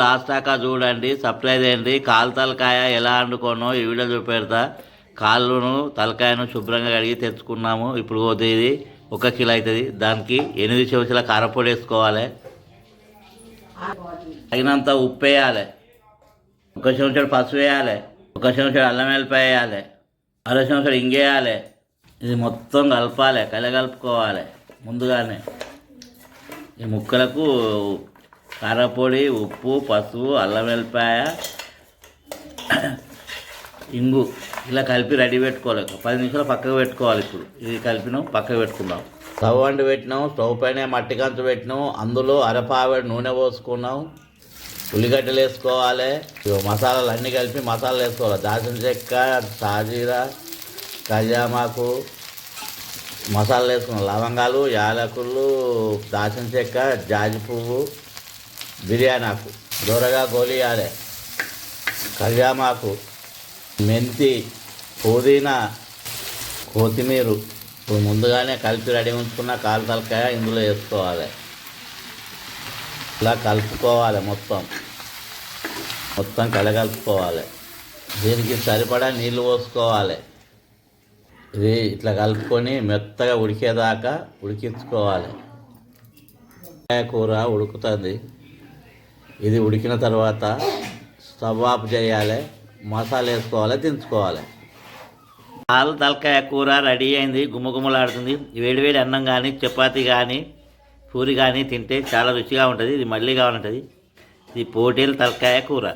Last దాకా చూడండి surprise చేయండి కాలు తలకాయ ఎలా వండుకోనో ఈ వీడియో చూపెడతా. కాళ్ళును తలకాయను శుభ్రంగా కడిగి తెచ్చుకున్నాము. ఇప్పుడు పోతే ఇది ఒక కిలో అవుతుంది. దానికి ఎనిమిది చెంచాల కారపొడి వేసుకోవాలి. తగినంత ఉప్పు వేయాలి. ఒక చెంచాడు పసుపు వేయాలి. ఒక చెంచాడు అల్లం వెల్లిపాయ వేయాలి. అర చెంచాడు ఇంగేయాలి ఇది మొత్తం కలపాలి. కలగలుపుకోవాలి ముందుగానే ఈ ముక్కలకు కారపొడి ఉప్పు పసుపు అల్లం వెల్లిపాయ ఇంగు. ఇలా కలిపి రెడీ పెట్టుకోవాలి. పది నిమిషాలు పక్కకు పెట్టుకోవాలి ఇప్పుడు. ఇది కలిపినాం పక్కకు పెట్టుకుందాం స్టవ్ వండి పెట్టినాం స్టవ్ పైన మట్టి కంచు పెట్టినాం. అందులో అరపావిడి నూనె పోసుకున్నాం. ఉల్లిగడ్డలు వేసుకోవాలి. మసాలాలు అన్నీ కలిపి మసాలాలు వేసుకోవాలి. దాల్చిన చెక్క సాజీరా కజామాకు మసాలాలు వేసుకున్నాం. లవంగాలు యాలకులు దాల్చిన చెక్క జాజి పువ్వు బిర్యానీ దొరగా గోలియాలే. కళ్యామాకు మెంతి పుదీనా కొత్తిమీర ఇప్పుడు ముందుగానే కలిపి రెడీ ఉంచుకున్న కాలు తలకాయ ఇందులో వేసుకోవాలి. ఇలా కలుపుకోవాలి మొత్తం. మొత్తం కలగలుపుకోవాలి. దీనికి సరిపడా నీళ్ళు పోసుకోవాలి. ఇది ఇట్లా కలుపుకొని మెత్తగా ఉడికేదాకా ఉడికించుకోవాలి. కూర ఉడుకుతుంది. ఇది ఉడికిన తర్వాత స్టవ్ ఆఫ్ చేయాలి మసాలా వేసుకోవాలి దించుకోవాలి. పాలు తలకాయ కూర రెడీ అయింది గుమ్మగుమ్మలాడుతుంది వేడివేడి అన్నం కానీ చపాతి కానీ పూరి కానీ తింటే చాలా రుచిగా ఉంటుంది. ఇది మళ్ళీ కావాలంటుంది. ఇది పోటీలు తలకాయ కూర.